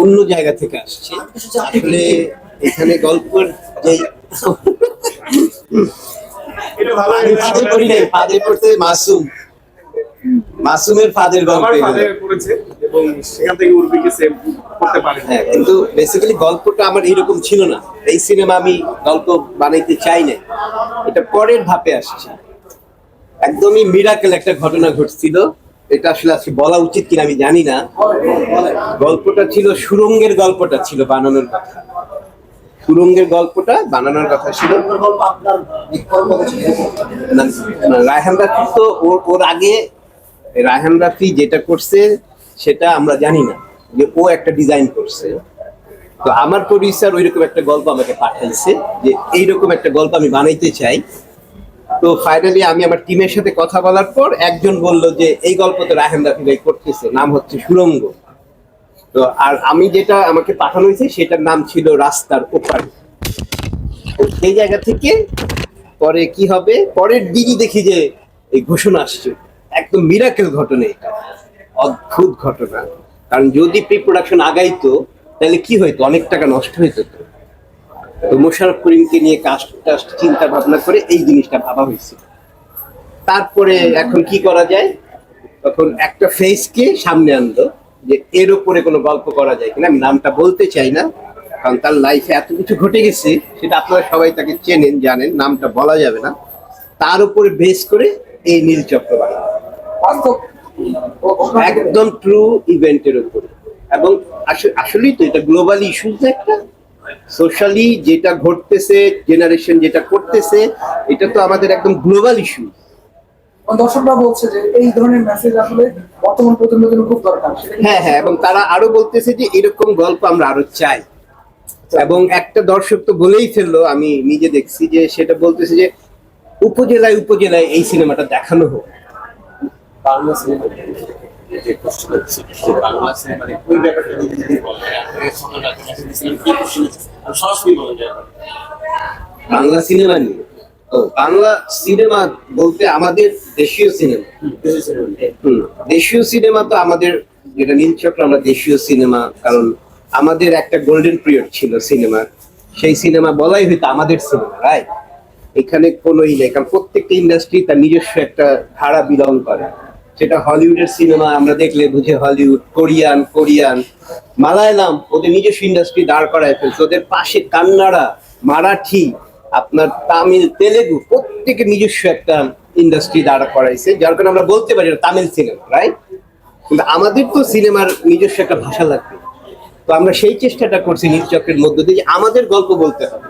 অন্য জায়গা থেকে আসছি। আসলে এখানে গল্পের যে এটা ভালো আমি ফাঁদে পড়ি নাই, ফাঁদে পড়তে মাসুম মাসুমের ফাঁদের গল্প আমার এগুলো। ফাঁদে পড়েছে এবং সেখান থেকে উর্বিকে সেভ করতে পারে হ্যাঁ কিন্তু বেসিক্যালি গল্পটা আমার এরকম ছিল না। এই সিনেমা আমি গল্প বানাইতে চাই না এটা পরের ধাপে আসছে। একদমই মিরাকেল একটা ঘটনা ঘটছিল। এটা আসলে আজকে বলা উচিত কিনা আমি জানি না। গল্পটা ছিল সুরঙ্গের গল্পটা ছিল, বানানোর কথা। সুরঙ্গের গল্পটা, বানানোর কথা ছিল। রায়হান রাফি তো ওর ওর আগে রায়হান রাফি যেটা করছে, সেটা আমরা জানি না। যে ও একটা ডিজাইন করছে। তো আমার প্রডিউসার ওইরকম একটা গল্প আমাকে পাঠাইছে যে এইরকম একটা গল্প আমি বানাইতে চাই। তো ফাইনালি আমি আমার টিমের সাথে কথা বলার পর একজন বলল যে, এই গল্প তো রায়হান রাফি ভাই করতেছে, নাম হচ্ছে সুরঙ্গ। তো আর আমি যেটা আমাকে পাঠানো হয়েছে, সেটার নাম ছিল রাস্তার ওপার। সেই জায়গা থেকে পরে কি হবে? পরের দিনই দেখি যে এই ঘোষণা আসছে। একদম মিরাকেল ঘটনা এটা। অদ্ভুত ঘটনা। কারণ যদি প্রি প্রোডাকশন আগাইতো, তাহলে কি হইতো? অনেক টাকা নষ্ট হইতো তো। তো মোশারফ করিমকে নিয়ে টাস্ট চিন্তা ভাবনা করে এই জিনিসটা ভাবা হয়েছিল তারপরে এখন কি করা যায়? তখন একটা ফেসকে সামনে আনলো যে এর উপরে কোনো গল্প করা যায় কিনা। আমি নামটা বলতে চাই না, কারণ তার লাইফে এত কিছু ঘটে গেছে, সেটা আপনারা সবাই তাকে চেনেন, জানেন, নামটা বলা যাবে না। তার উপরে বেস করে এই নীল চক্র একদম ট্রু ইভেন্টের উপরে। এবং আসলেই তো এটা গ্লোবাল ইস্যুজ একটা। সোশ্যালি যেটা ঘটতেছে জেনারেশন যেটা করতেছে এটা তো আমাদের একদম গ্লোবাল ইস্যু দর্শকরা বলছে যে এই ধরনের মেসেজ আসলে বর্তমান প্রজন্মের জন্য খুব দরকার। হ্যাঁ হ্যাঁ এবং তারা আরও বলতেছে যে এরকম গল্প আমরা আরও চাই। এবং একটা দর্শক তো বলেই ফেলল আমি নিজে দেখছি যে সেটা বলতেছে যে উপজেলায় উপজেলায় এই সিনেমাটা দেখানো হোক। বাংলা সিনেমা। যে কষ্ট বাংলা সিনেমার ওই ব্যাপারটা যদি যদি বলেন, আপনি সকালে রাতে message দিয়েছিলেন, কি question হচ্ছে? আমি সরাসরি বলে যাই বাংলা সিনেমা নিয়ে? বাংলা সিনেমা বলতে আমাদের দেশীয় সিনেমা। দেশীয় সিনেমা তো আমাদের যেটা নীলচক্র আমরা দেশীয় সিনেমা কারণ আমাদের একটা গোল্ডেন পিরিয়ড ছিল সিনেমার সেই সিনেমা বলাই হয়তো আমাদের সিনেমা রাইট এখানে কোনোই নেই কারণ প্রত্যেকটা ইন্ডাস্ট্রি তার নিজস্ব একটা ধারা বিলং করে। সেটা হলিউডের সিনেমা আমরা দেখলে বুঝে হলিউড, কোরিয়ান কোরিয়ান, মালায়ালাম, ওদের নিজস্ব ইন্ডাস্ট্রি দাঁড় করায় ফেলছে। ওদের পাশে কান্নাড়া, মারাঠি, আপনার তামিল, তেলেগু প্রত্যেকের নিজস্ব একটা ইন্ডাস্ট্রি দাঁড় করাইছে, যার কারণে আমরা বলতে পারি তামিল সিনেমা রাইট কিন্তু আমাদের তো সিনেমার নিজস্ব একটা ভাষা লাগবে। তো আমরা সেই চেষ্টাটা করছি নিজ নীলচক্রের মধ্য দিয়ে আমাদের গল্প বলতে হবে।